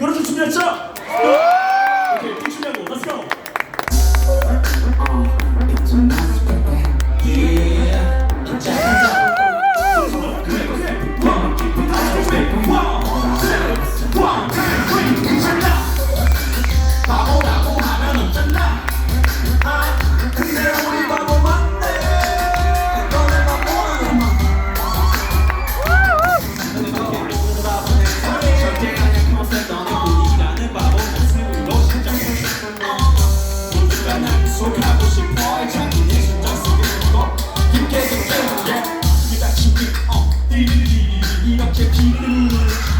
열어주시면 했죠? Hum.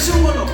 someone